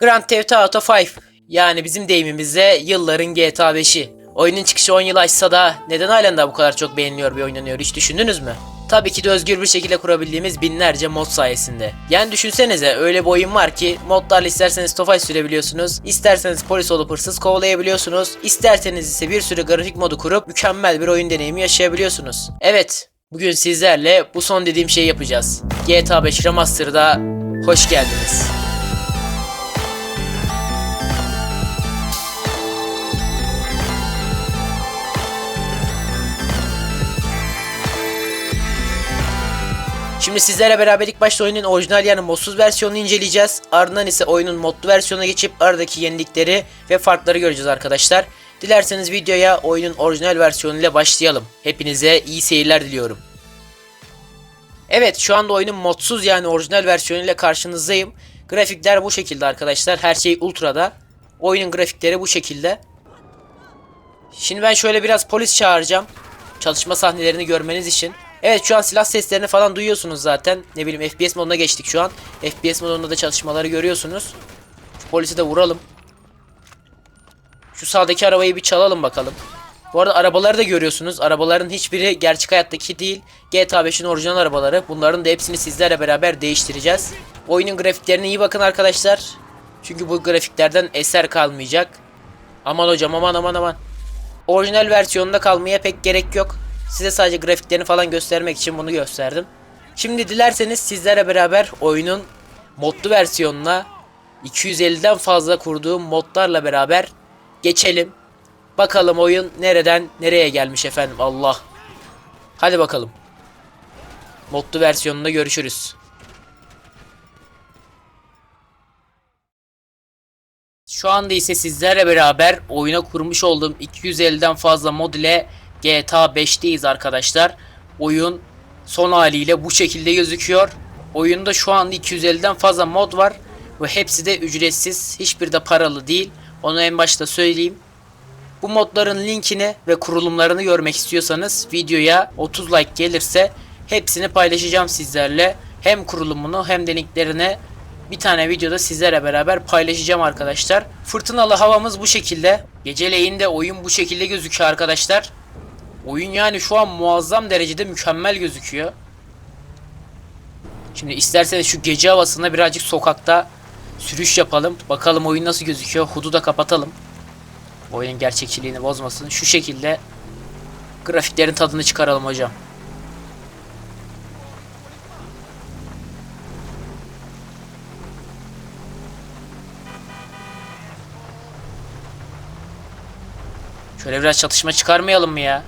Grand Theft Auto 5 yani bizim deyimimizde yılların GTA 5'i. Oyunun çıkışı 10 yıl açsa da neden halen daha bu kadar çok beğeniliyor ve oynanıyor hiç düşündünüz mü? Tabii ki de özgür bir şekilde kurabildiğimiz binlerce mod sayesinde. Yani düşünsenize öyle bir oyun var ki modlarla isterseniz Tofaş sürebiliyorsunuz, isterseniz polis olup hırsız kovalayabiliyorsunuz, isterseniz ise bir sürü grafik modu kurup mükemmel bir oyun deneyimi yaşayabiliyorsunuz. Evet, bugün sizlerle bu son dediğim şeyi yapacağız. GTA 5 Remaster'da hoş geldiniz. Şimdi sizlerle beraber ilk başta oyunun orijinal yani modsuz versiyonunu inceleyeceğiz. Ardından ise oyunun modlu versiyonuna geçip aradaki yenilikleri ve farkları göreceğiz arkadaşlar. Dilerseniz videoya oyunun orijinal versiyonuyla başlayalım. Hepinize iyi seyirler diliyorum. Evet şu anda oyunun modsuz yani orijinal versiyonuyla karşınızdayım. Grafikler bu şekilde arkadaşlar. Her şey ultra'da. Oyunun grafikleri bu şekilde. Şimdi ben şöyle biraz polis çağıracağım. Çalışma sahnelerini görmeniz için. Evet şu an silah seslerini falan duyuyorsunuz zaten. Ne bileyim FPS moduna geçtik şu an. FPS modunda da çalışmaları görüyorsunuz. Şu polisi de vuralım. Şu sağdaki arabayı bir çalalım bakalım. Bu arada arabaları da görüyorsunuz. Arabaların hiçbiri gerçek hayattaki değil. GTA 5'in orijinal arabaları. Bunların da hepsini sizlerle beraber değiştireceğiz. Oyunun grafiklerine iyi bakın arkadaşlar. Çünkü bu grafiklerden eser kalmayacak. Aman hocam aman aman aman. Orijinal versiyonunda kalmaya pek gerek yok. Size sadece grafiklerini falan göstermek için bunu gösterdim. Şimdi dilerseniz sizlerle beraber oyunun modlu versiyonuna 250'den fazla kurduğum modlarla beraber geçelim. Bakalım oyun nereden nereye gelmiş efendim Allah. Hadi bakalım. Modlu versiyonunda görüşürüz. Şu anda ise sizlerle beraber oyuna kurmuş olduğum 250'den fazla mod ile GTA 5'teyiz arkadaşlar. Oyun son haliyle bu şekilde gözüküyor. Oyunda şu anda 250'den fazla mod var ve hepsi de ücretsiz. Hiçbir de paralı değil. Onu en başta söyleyeyim. Bu modların linkini ve kurulumlarını görmek istiyorsanız videoya 30 like gelirse hepsini paylaşacağım sizlerle. Hem kurulumunu hem de linklerini bir tane videoda sizlere beraber paylaşacağım arkadaşlar. Fırtınalı havamız bu şekilde. Geceleyin de oyun bu şekilde gözüküyor arkadaşlar. Oyun yani şu an muazzam derecede mükemmel gözüküyor. Şimdi isterseniz şu gece havasında birazcık sokakta sürüş yapalım. Bakalım oyun nasıl gözüküyor. Hudu da kapatalım. Oyunun gerçekçiliğini bozmasın. Şu şekilde grafiklerin tadını çıkaralım hocam. Şöyle biraz çatışma çıkarmayalım mı ya?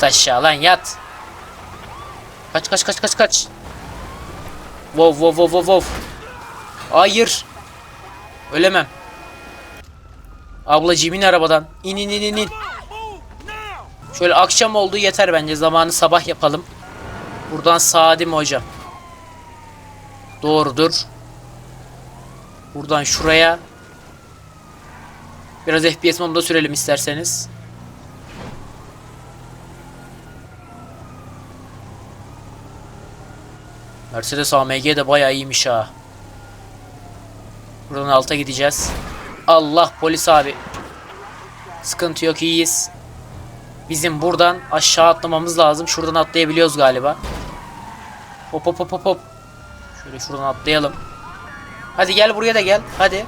Yat aşağı lan yat. Kaç kaç kaç kaç kaç. Wow wow wow wow wow. Hayır. Ölemem. Ablacığım in arabadan. İn in in in. Şöyle akşam olduğu yeter bence. Zamanı sabah yapalım. Buradan sağa hocam? Doğrudur. Buradan şuraya. Biraz FPS modunda sürelim isterseniz. Mercedes AMG de bayağı iyiymiş ha. Buradan alta gideceğiz. Allah polis abi. Sıkıntı yok iyiyiz. Bizim buradan aşağı atlamamız lazım. Şuradan atlayabiliyoruz galiba. Hop hop hop hop hop. Şöyle şuradan atlayalım. Hadi gel buraya da gel. Hadi.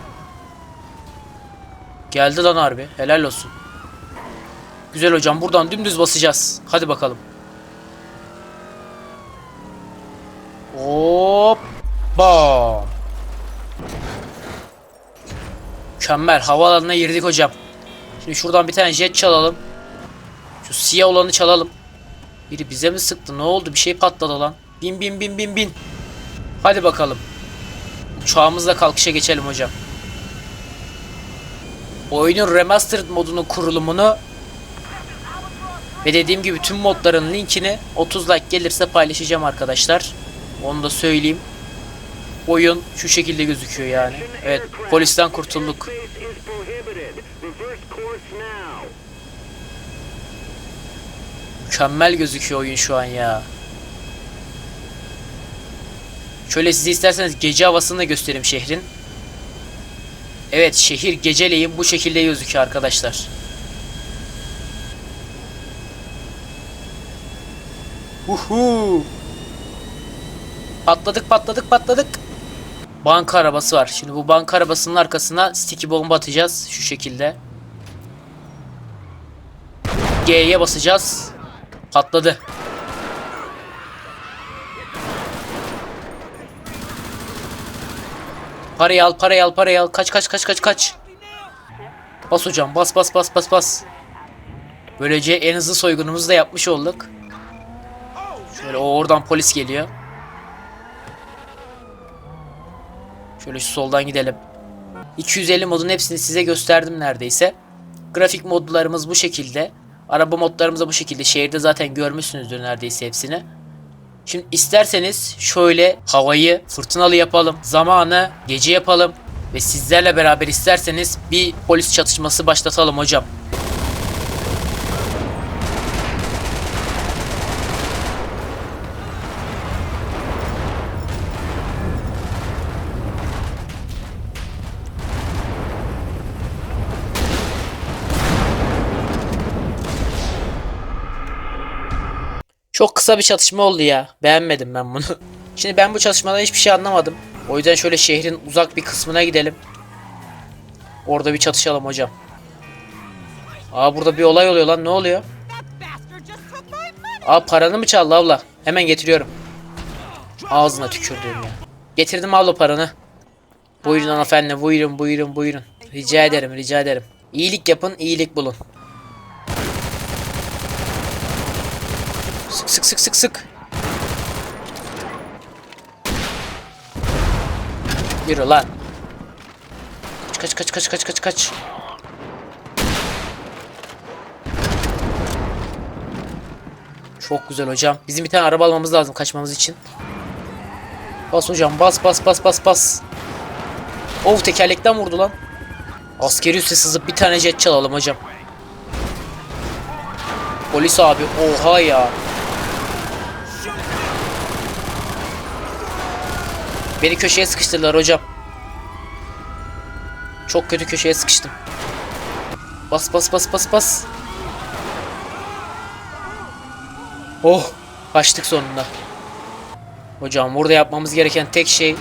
Geldi lan harbi. Helal olsun. Güzel hocam buradan dümdüz basacağız. Hadi bakalım. Hoppa. Mükemmel. Havaalanına girdik hocam. Şimdi şuradan bir tane jet çalalım. Şu siyah olanı çalalım. Biri bize mi sıktı? Ne oldu? Bir şey patladı lan. Bin bin bin bin bin. Hadi bakalım. Uçağımızla kalkışa geçelim hocam. Oyunun remastered modunun kurulumunu ve dediğim gibi tüm modların linkini 30 like gelirse paylaşacağım arkadaşlar. Onu da söyleyeyim. Oyun şu şekilde gözüküyor yani. Evet polisten kurtulduk. Mükemmel gözüküyor oyun şu an ya. Şöyle size isterseniz gece havasını da göstereyim şehrin. Evet şehir geceleyin bu şekilde gözüküyor arkadaşlar. Uhu. Patladık patladık patladık. Banka arabası var. Şimdi bu banka arabasının arkasına sticky bomba atacağız şu şekilde. G'ye basacağız. Patladı. Parayı al, parayı al, parayı al. Kaç kaç kaç kaç kaç. Bas hocam, bas bas bas bas bas. Böylece en hızlı soygunumuzu da yapmış olduk. Şöyle o oradan polis geliyor. Şöyle şu soldan gidelim. 250 modun hepsini size gösterdim neredeyse. Grafik modlarımız bu şekilde. Araba modlarımız da bu şekilde. Şehirde zaten görmüşsünüzdür neredeyse hepsini. Şimdi isterseniz şöyle havayı fırtınalı yapalım. Zamanı gece yapalım. Ve sizlerle beraber isterseniz bir polis çatışması başlatalım hocam. Çok kısa bir çatışma oldu ya. Beğenmedim ben bunu. Şimdi ben bu çatışmadan hiçbir şey anlamadım. O yüzden şöyle şehrin uzak bir kısmına gidelim. Orada bir çatışalım hocam. Aa burada bir olay oluyor lan ne oluyor? Aa paranı mı çaldı abla? Hemen getiriyorum. Ağzına tükürdüğüm ya. Getirdim abla paranı. Buyurun hanımefendi buyurun buyurun buyurun. Rica ederim rica ederim. İyilik yapın iyilik bulun. Sık sık sık sık sık. Yürü lan. Kaç kaç kaç kaç kaç kaç. Çok güzel hocam. Bizim bir tane araba almamız lazım kaçmamız için. Bas hocam bas bas bas bas bas. Of tekerlekten vurdu lan. Askeri üste sızıp bir tane jet çalalım hocam. Polis abi oha ya. Beni köşeye sıkıştırdılar hocam. Çok kötü köşeye sıkıştım. Bas bas bas bas bas. Oh, kaçtık sonunda. Hocam burada yapmamız gereken tek şey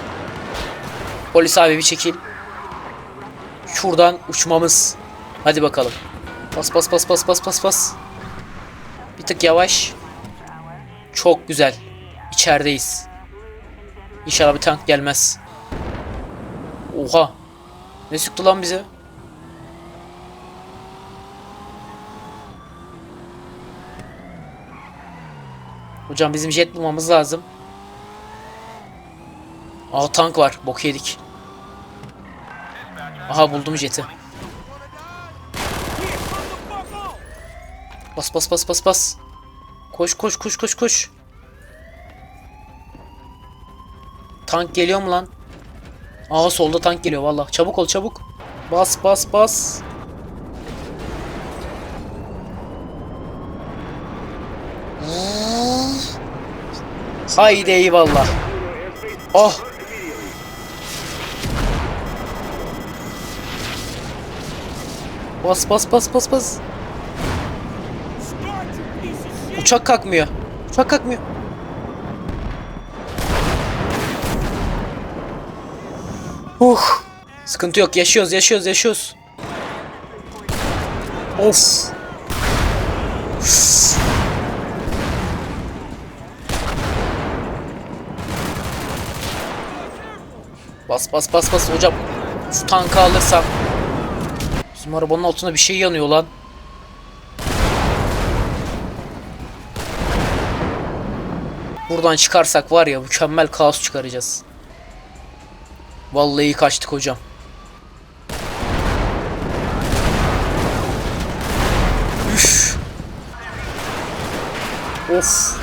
Polis abi bir çekil. Şuradan uçmamız. Hadi bakalım. Bas bas bas bas bas bas bas. Bir tık yavaş. Çok güzel. İçerideyiz. İnşallah bir tank gelmez. Oha. Ne sıktı lan bize? Hocam bizim jet bulmamız lazım. Aa tank var. Bok yedik. Aha buldum jeti. Bas bas bas bas bas. Koş koş koş koş koş. Tank geliyor mu lan? Aa solda tank geliyor valla. Çabuk ol çabuk. Bas bas bas. Haydi eyvallah. Oh. Bas bas bas bas bas. Uçak kalkmıyor. Uçak kalkmıyor. Uh. Sıkıntı yok. Yaşıyoruz, yaşıyoruz, yaşıyoruz. Of. Bas bas bas bas hocam. Şu tankı alırsam. Bizim arabanın altında bir şey yanıyor lan. Buradan çıkarsak var ya mükemmel kaos çıkaracağız. Vallahi kaçtık hocam. Üf. Of.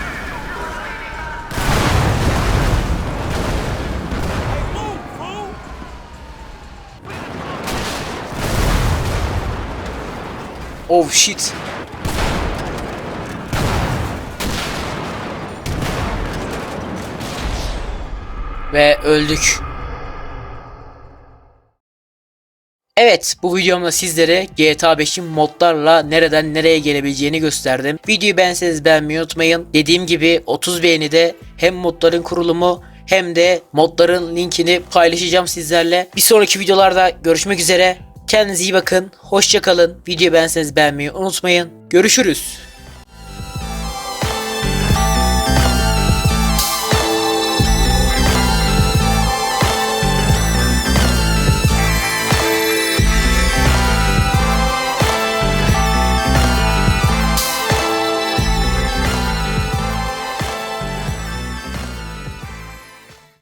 Oh shit. Ve öldük. Evet bu videomda sizlere GTA 5'in modlarla nereden nereye gelebileceğini gösterdim. Videoyu beğenseniz beğenmeyi unutmayın. Dediğim gibi 30 beğenide hem modların kurulumu hem de modların linkini paylaşacağım sizlerle. Bir sonraki videolarda görüşmek üzere. Kendinize iyi bakın. Hoşçakalın. Videoyu beğenseniz beğenmeyi unutmayın. Görüşürüz.